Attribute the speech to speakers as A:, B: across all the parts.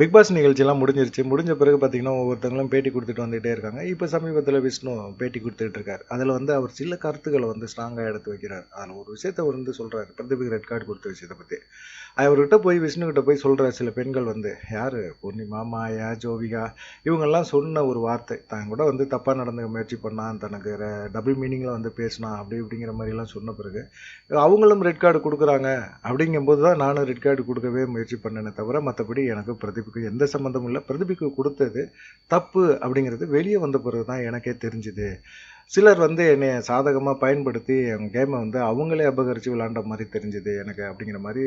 A: Big pass நிகழ்ச்சியெல்லாம் முடிஞ்சிருச்சு. முடிஞ்ச பிறகு பார்த்தீங்கன்னா ஒவ்வொருத்தங்களும் பேட்டி கொடுத்துட்டு வந்துகிட்டே இருக்காங்க. இப்போ சமீபத்தில் விஷ்ணு பேட்டி கொடுத்துட்டு இருக்கார். அதில் வந்து அவர் சில கருத்துக்களை வந்து ஸ்ட்ராங்காக எடுத்து வைக்கிறார். அதில் ஒரு விஷயத்த வந்து சொல்கிறாரு பிரதீபுக்கு ரெட் கார்டு கொடுத்த விஷயத்தை பற்றி அவர்கிட்ட போய் விஷ்ணுக்கிட்ட போய் சொல்கிற சில பெண்கள் வந்து யார்? பூர்ணிமா மாயா ஜோவிகா? இவங்கெல்லாம் சொன்ன ஒரு வார்த்தை தான் கூட வந்து தப்பாக நடந்து முயற்சி பண்ணான். தனக்கு டபுள் மீனிங்கில் வந்து பேசினான் அப்படி இப்படிங்கிற மாதிரிலாம் சொன்ன பிறகு அவங்களும் ரெட் கார்டு கொடுக்குறாங்க. அப்படிங்கும்போது தான் நானும் ரெட் கார்டு கொடுக்கவே முயற்சி பண்ணேனே தவிர மற்றபடி எனக்கு பிரதிபிக்கு எந்த சம்மந்தமும் இல்லை. பிரதிபிக்கு கொடுத்தது தப்பு அப்படிங்கிறது வெளியே வந்த பிறகு தான் எனக்கே தெரிஞ்சுது. சிலர் வந்து என்னை சாதகமாக பயன்படுத்தி என் கேமை வந்து அவங்களே அபகரித்து விளாண்ட மாதிரி தெரிஞ்சுது எனக்கு அப்படிங்கிற மாதிரி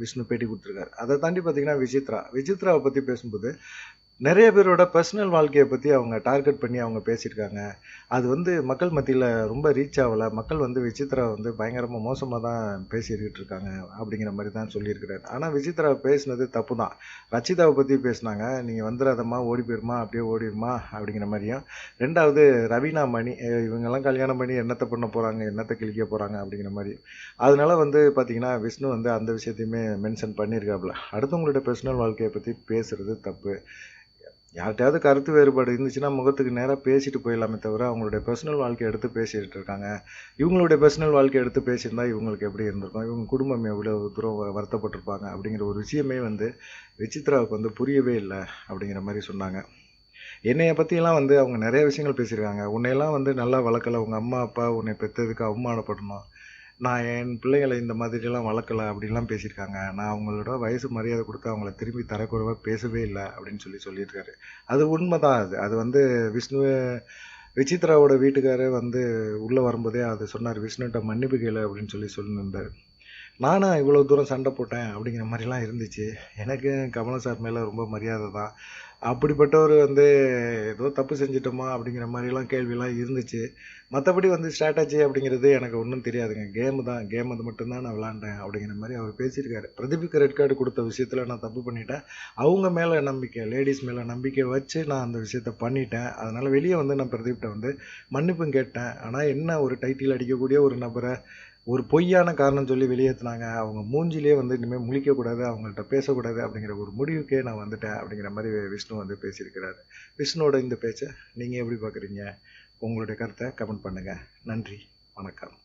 A: விஷ்ணு பேட்டி கொடுத்துருக்காரு. அதை தாண்டி பார்த்தீங்கன்னா விசித்ரா. விசித்ராவை பற்றி பேசும்போது நிறைய பேரோட பர்சனல் வாழ்க்கையை பற்றி அவங்க டார்கெட் பண்ணி அவங்க பேசியிருக்காங்க. அது வந்து மக்கள் மத்தியில் ரொம்ப ரீச் ஆகலை. மக்கள் வந்து விசித்ரா வந்து பயங்கரமாக மோசமாக தான் பேசிக்கிட்டு இருக்காங்க அப்படிங்கிற மாதிரி தான் சொல்லியிருக்கிறாரு. ஆனால் விசித்ரா பேசினது தப்பு தான் ரச்சிதாவை பற்றி பேசினாங்க. நீங்கள் வந்துடாதம்மா ஓடி போயிருமா அப்படியே ஓடிடுமா அப்படிங்கிற மாதிரியும். ரெண்டாவது ரவீனா மணி இவங்கெல்லாம் கல்யாணம் பண்ணி என்னத்தை பண்ண போகிறாங்க என்னத்தை கிழிக்க போகிறாங்க அப்படிங்கிற மாதிரி. அதனால வந்து பார்த்தீங்கன்னா விஷ்ணு வந்து அந்த விஷயத்தையுமே மென்ஷன் பண்ணியிருக்காப்புல. அடுத்தவங்களோட பர்சனல் வாழ்க்கையை பற்றி பேசுகிறது தப்பு. யார்கிட்டயாவது கருத்து வேறுபாடு இருந்துச்சுன்னா முகத்துக்கு நேராக பேசிட்டு போயிடலாமே தவிர அவங்களுடைய பர்சனல் வாழ்க்கை எடுத்து பேசிட்டு இருக்காங்க. இவங்களுடைய பர்சனல் வாழ்க்கை எடுத்து பேசியிருந்தா இவங்களுக்கு எப்படி இருந்திருக்கும்? இவங்க குடும்பம் எவ்வளோ தூரம் வருத்தப்பட்டிருப்பாங்க? அப்படிங்கிற ஒரு விஷயமே வந்து விசித்ராவுக்கு வந்து புரியவே இல்லை அப்படிங்கிற மாதிரி சொன்னாங்க. என்னையை பற்றியெல்லாம் வந்து அவங்க நிறைய விஷயங்கள் பேசியிருக்காங்க. உன்னையெல்லாம் வந்து நல்லா வளர்க்கல. உங்கள் அம்மா அப்பா உன்னை பெற்றதுக்கு அவமானப்படணும். நான் என் பிள்ளைகளை இந்த மாதிரிலாம் வளர்க்கல அப்படிலாம் பேசியிருக்காங்க. நான் அவங்களோட வயசு மரியாதை கொடுத்து அவங்கள திரும்பி தரக்குறைவாக பேசவே இல்லை அப்படின்னு சொல்லி சொல்லியிருக்காரு. அது உண்மைதான் அது. அது வந்து விஷ்ணு விசித்ராவோட வீட்டுக்காரே வந்து உள்ளே வரும்போதே அது சொன்னார் விஷ்ணுகிட்ட மன்னிப்பு கேளு அப்படின்னு சொல்லி சொல்லியிருந்தார். நானும் இவ்வளோ தூரம் சண்டை போட்டேன் அப்படிங்கிற மாதிரிலாம் இருந்துச்சு. எனக்கு கமலம் சார் மேலே ரொம்ப மரியாதை தான். அப்படிப்பட்டவர் வந்து ஏதோ தப்பு செஞ்சிட்டோமா அப்படிங்கிற மாதிரிலாம் கேள்விலாம் இருந்துச்சு. மற்றபடி வந்து ஸ்ட்ராட்டஜி அப்படிங்கிறது எனக்கு ஒன்றும் தெரியாதுங்க. கேமு தான். கேம் அது மட்டும்தான் நான் விளாண்டேன் அப்படிங்கிற மாதிரி அவர் பேசியிருக்காரு. பிரதீப்புக்கு ரெட் கார்டு கொடுத்த விஷயத்தில் நான் தப்பு பண்ணிட்டேன். அவங்க மேலே நம்பிக்கை லேடிஸ் மேலே நம்பிக்கை வச்சு நான் அந்த விஷயத்த பண்ணிட்டேன். அதனால் வெளியே வந்து நான் பிரதீப்கிட்ட வந்து மன்னிப்பும் கேட்டேன். ஆனால் என்ன ஒரு டைட்டில் அடிக்கக்கூடிய ஒரு நபரை ஒரு பொய்யான காரணம் சொல்லி வெளியேற்றினாங்க அவங்க மூஞ்சிலே வந்து இனிமேல் முழிக்கக்கூடாது அவங்கள்ட்ட பேசக்கூடாது அப்படிங்கிற ஒரு முடிவுக்கே நான் வந்துட்டேன் அப்படிங்கிற மாதிரி விஷ்ணு வந்து பேசியிருக்கிறாரு. விஷ்ணுவோட இந்த பேச்சை நீங்கள் எப்படி பார்க்குறீங்க உங்களுடைய கருத்தை கமெண்ட் பண்ணுங்கள் நன்றி. வணக்கம்.